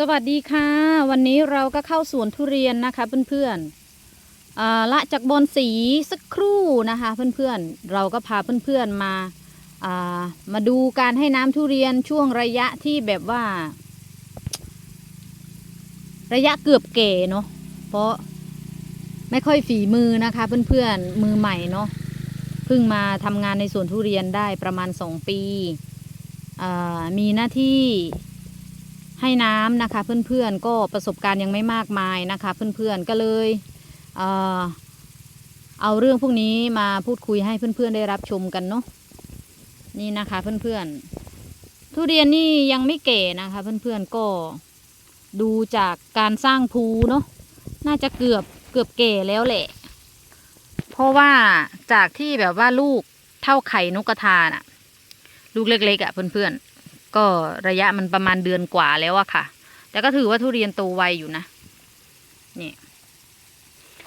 สวัสดีค่ะ วันนี้เราก็เข้าสวนทุเรียนนะคะเพื่อนๆละจากบนสีสักครู่นะคะเพื่อนๆเราก็พาเพื่อนๆมาามาดูการให้น้ำทุเรียนช่วงระยะที่แบบว่า ระยะเกือบเก๋เนาะเพราะไม่ค่อยฝีมือนะคะเพื่อนๆมือใหม่เนาะเพิ่งมาทำงานในสวนทุเรียนได้ประมาณสองปีมีหน้าที่ ให้น้ำนะคะ เพื่อนๆก็ประสบการณ์ยังไม่มากมายนะคะ เพื่อนๆก็เลยเออเอาเรื่องพวกนี้มาพูดคุยให้เพื่อนๆได้รับชมกันเนาะนี่นะคะเพื่อนๆทุเรียนนี่ยังไม่เก๋นะคะ เพื่อนๆก็ดูจากการสร้างภูเนาะน่าจะเกือบเกือบเก๋แล้วแหละ เพราะว่าจากที่แบบว่าลูกเท่าไข่นกกระทาน่ะ ลูกเล็กๆอะ่ะเพื่อนๆ ก็ระยะมันประมาณเดือนกว่าแล้วอะค่ะ แต่ก็ถือว่าทุเรียนโตไวอยู่นะ นี่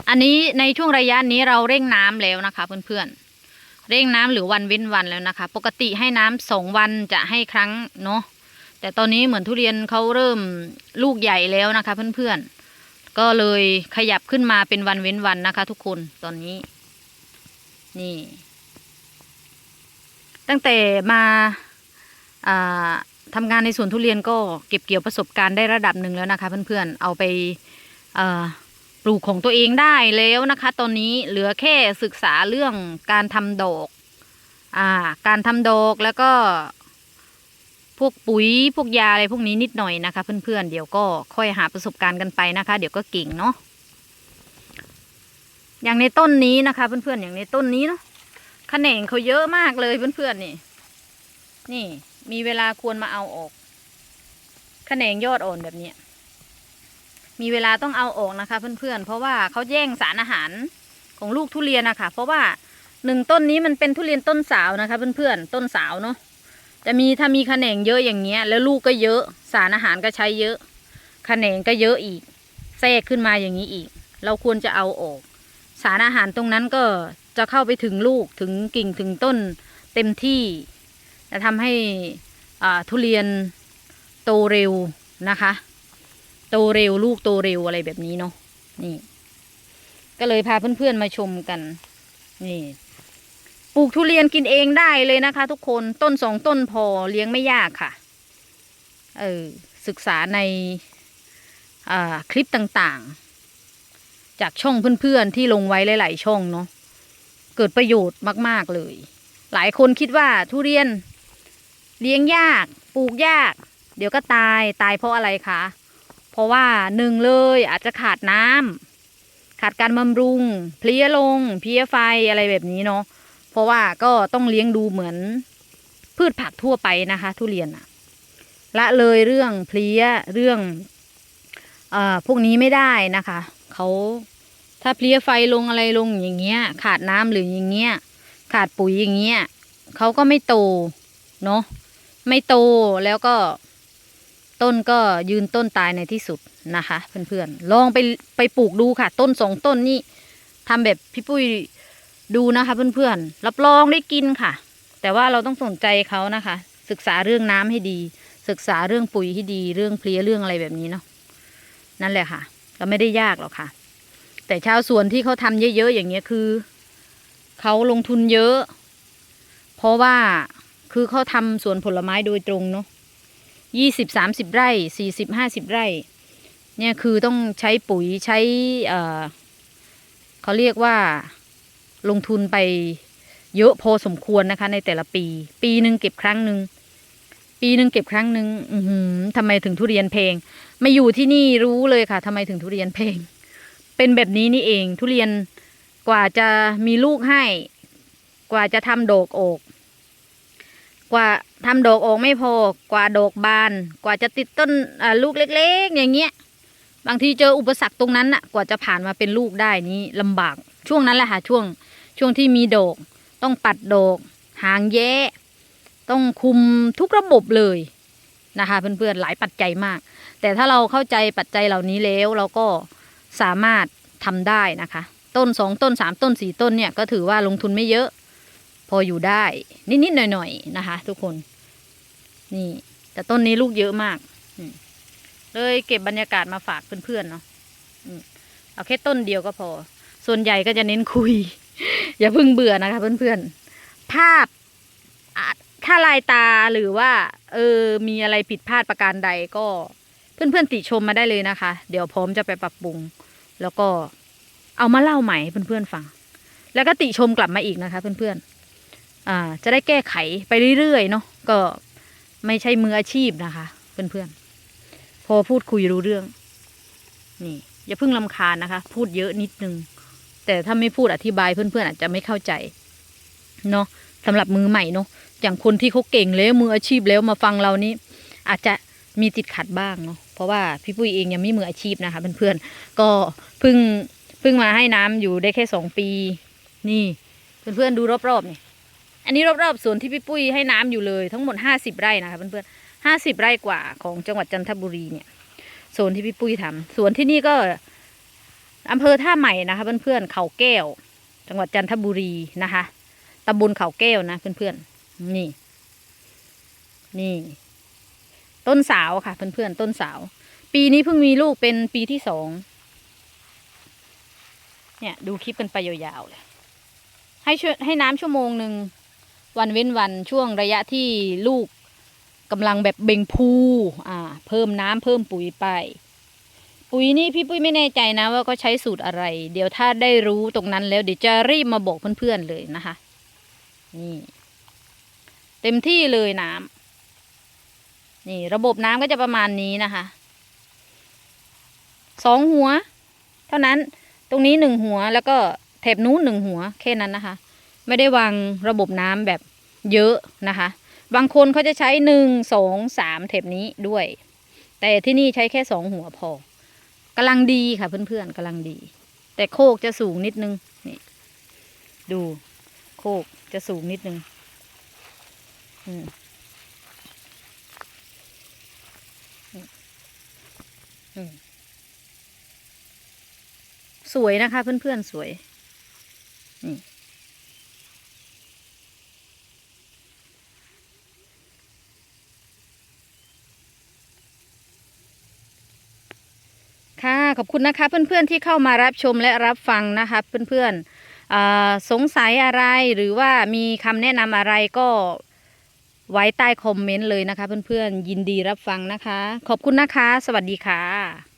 อันนี้ในช่วงระยะนี้เราเร่งน้ำแล้วนะคะ เพื่อนๆ เร่งน้ำหรือวันเว้นวันแล้วนะคะ ปกติให้น้ำสองวันจะให้ครั้งเนาะ แต่ตอนนี้เหมือนทุเรียนเขาเริ่มลูกใหญ่แล้วนะคะ เพื่อนๆ ก็เลยขยับขึ้นมาเป็นวันเว้นวันนะคะ ทุกคนตอนนี้ นี่ ตั้งแต่มา ทำงานในสวนทุเรียนก็เก็บเกี่ยวประสบการณ์ได้ระดับหนึ่งแล้วนะคะ เพื่อนๆเอาไปปลูกของตัวเองได้แล้วนะคะ ตอนนี้เหลือแค่ศึกษาเรื่องการทำดอกอการทำดอกแล้วก็พวกปุ๋ยพวกยาอะไรพวกนี้นิดหน่อยนะคะ เพื่อนๆเดี๋ยวก็ค่อยหาประสบการณ์กันไปนะคะ เดี๋ยวก็เก่งเนาะอย่างในต้นนี้นะคะ เพื่อนๆอย่างในต้นนี้เนาะแขนงเขาเยอะมากเลยเพื่อนๆนี่ นี่ มีเวลาควรมาเอาออกแขนงยอดอ่อนแบบนี้ มีเวลาต้องเอาออกนะคะ เพื่อนๆเพราะว่าเขาแย่งสารอาหารของลูกทุเรียนนะคะเพราะว่าหนึ่งต้นนี้มันเป็นทุเรียนต้นสาวนะคะ เพื่อนๆต้นสาวเนาะจะมีถ้ามีแขนงเยอะอย่างเงี้ย แล้วลูกก็เยอะสารอาหารก็ใช้เยอะแขนงก็เยอะอีกแทรกขึ้นมาอย่างนี้อีก เราควรจะเอาออก สารอาหารตรงนั้นก็จะเข้าไปถึงลูกถึงกิ่งถึงต้นเต็มที่ จะทำให้ทุเรียนโตเร็วนะคะ โตเร็วลูกโตเร็วอะไรแบบนี้เนาะนี่ ก็เลยพาเพื่อนๆมาชมกัน นี่ปลูกทุเรียนกินเองได้เลยนะคะ ทุกคนต้นสองต้นพอเลี้ยงไม่ยากค่ะ เออศึกษาในาคลิปต่างๆ จากช่องเพื่อนๆที่ลงไว้หลาย ๆ ช่องเนาะเกิดประโยชน์มาก ๆ เลย หลายคนคิดว่าทุเรียน เลี้ยงยาก ปลูกยาก เดี๋ยวก็ตายตายเพราะอะไรคะ เพราะว่าหนึ่งเลยอาจจะขาดน้ำขาดการบำรุง เพลี้ยลง เพลี้ยไฟอะไรแบบนี้เนาะเพราะว่าก็ต้องเลี้ยงดูเหมือน พืชผักทั่วไปนะคะ ทุเรียนอะละเลยเรื่องเพลี้ยเรื่องอ่อพวกนี้ไม่ได้นะคะเขาถ้าเพลี้ยไฟลงอะไรลงอย่างเงี้ย ขาดน้ำหรืออย่างเงี้ย ขาดปุ๋ยอย่างเงี้ยเขาก็ไม่โตเนาะ ไม่โตแล้วก็ต้นก็ยืนต้นตายในที่สุดนะคะ เพื่อนๆลองไปไปปลูกดูค่ะ ต้นสองต้นนี่ทำแบบพี่ปุ้ยดูนะคะ เพื่อนๆรับรองได้กินค่ะ แต่ว่าเราต้องสนใจเขานะคะ ศึกษาเรื่องน้ำให้ดี ศึกษาเรื่องปุ๋ยให้ดี เรื่องเพลี้ยเรื่องอะไรแบบนี้เนาะนั่นแหละค่ะก็ไม่ได้ยากหรอกค่ะ แต่ชาวสวนที่เขาทำเยอะๆอย่างเงี้ยคือเขาลงทุนเยอะ เพราะว่า คือเขาทำสวนผลไม้โดยตรงเนาะยี่สิบสามสิบไร่สี่สิบห้าสิบไร่ เนี่ยคือต้องใช้ปุ๋ยใช้เอ่อเขาเรียกว่าลงทุนไปเยอะพอสมควรนะคะ ในแต่ละปี ปีหนึ่งเก็บครั้งหนึ่งปีหนึ่งเก็บครั้งหนึ่งทำไมถึงทุเรียนเพลงมาอยู่ที่นี่รู้เลยค่ะทำไมถึงทุเรียนเพลง เป็นแบบนี้นี่เองทุเรียนกว่าจะมีลูกให้ กว่าจะทำดอกออก กว่าทำดอกออกไม่พอกว่าดอกบาน กว่าจะติดต้นลูกเล็ก ๆ อย่างเงี้ย บางทีเจออุปสรรคตรงนั้นน่ะ กว่าจะผ่านมาเป็นลูกได้นี้ลำบาก ช่วงนั้นแหละค่ะช่วงช่วงที่มีดอก ต้องปัดดอก หางแย้ต้องคุมทุกระบบเลยนะคะเพื่อนๆหลายปัจจัยมาก แต่ถ้าเราเข้าใจปัจจัยเหล่านี้แล้วเราก็สามารถทำได้นะคะ ต้นสองต้นสามต้นสี่ต้นเนี่ยก็ถือว่าลงทุนไม่เยอะ พออยู่ได้ นิดๆหน่อยๆนะคะ ทุกคน นี่ แต่ต้นนี้ลูกเยอะมากเลยเก็บบรรยากาศมาฝากเพื่อนๆเนาะเอาแค่ต้นเดียวก็พอ ส่วนใหญ่ก็จะเน้นคุย อย่าเพิ่งเบื่อนะคะ เพื่อนๆ ภาพถ้าลายตาหรือว่า เออ มีอะไรผิดพลาดประการใดก็ เพื่อนๆติชมมาได้เลยนะคะ เดี๋ยวพร้อมจะไปปรับปรุง แล้วก็เอามาเล่าใหม่ให้เพื่อนๆฟัง แล้วก็ติชมกลับมาอีกนะคะ เพื่อนๆ อ่าจะได้แก้ไขไปเรื่อยๆเนาะก็ไม่ใช่มืออาชีพนะคะเพื่อนๆพอพูดคุยรู้เรื่อง นี่ อย่าเพิ่งลำคาญนะคะ พูดเยอะนิดนึง แต่ถ้าไม่พูดอธิบายเพื่อนๆอาจจะไม่เข้าใจเนาะสำหรับมือใหม่เนาะอย่างคนที่เขาเก่งแล้วมืออาชีพแล้วมาฟังเรานี่อาจจะมีติดขัดบ้างเนาะเพราะว่าพี่ปุ้ยเองยังไม่มืออาชีพนะคะเพื่อนๆก็เพิ่งเพิ่งมาให้น้ำอยู่ได้แค่สองปี นี่ เพื่อนๆดูรอบๆเนี่ย อันนี้รอบๆสวนที่พี่ปุ้ยให้น้ำอยู่เลยทั้งหมดห้าสิบไร่นะคะเพื่อนๆห้าสิบไร่กว่าของจังหวัดจันทบุรีเนี่ยโซนที่พี่ปุ้ยทำสวนที่นี่ก็อำเภอท่าใหม่นะคะเพื่อนๆเขาแก้ว จังหวัดจันทบุรีนะคะตำบลเขาแก้วนะเพื่อนๆนี่ นี่ ต้นสาวค่ะเพื่อนๆต้นสาว ปีนี้เพิ่งมีลูกเป็นปีที่สองเนี่ย ดูคลิปกันไปยาวๆเลยให้ช่วยให้น้ำชั่วโมงหนึ่ง วันเว้นวันช่วงระยะที่ลูกกำลังแบบเบ่งพูอ่า เพิ่มน้ำเพิ่มปุ๋ยไป ปุ๋ยนี่พี่ปุ้ยไม่แน่ใจนะว่าก็ใช้สูตรอะไร เดี๋ยวถ้าได้รู้ตรงนั้นแล้วเดี๋ยวจะรีบมาบอกเพื่อนๆเลยนะคะ นี่ เต็มที่เลยน้ำนี่ ระบบน้ำก็จะประมาณนี้นะคะสองหัว เท่านั้นตรงนี้หนึ่งหัวแล้วก็แถบนู้นหนึ่งหัวแค่นั้นนะคะ ไม่ได้วางระบบน้ำแบบเยอะนะคะ บางคนเขาจะใช้หนึ่งสองสามแถบนี้ด้วย แต่ที่นี่ใช้แค่สองหัวพอกำลังดีค่ะเพื่อนๆกำลังดี แต่โคกจะสูงนิดนึงนี่ดูโคกจะสูงนิดนึงสวยนะคะเพื่อนๆสวยนี่ ค่ะ ขอบคุณนะคะ เพื่อนๆที่เข้ามารับชมและรับฟังนะคะเพื่อนๆสงสัยอะไรหรือว่ามีคำแนะนำอะไรก็ไว้ใต้คอมเมนต์เลยนะคะ เพื่อนๆยินดีรับฟังนะคะ ขอบคุณนะคะ สวัสดีค่ะ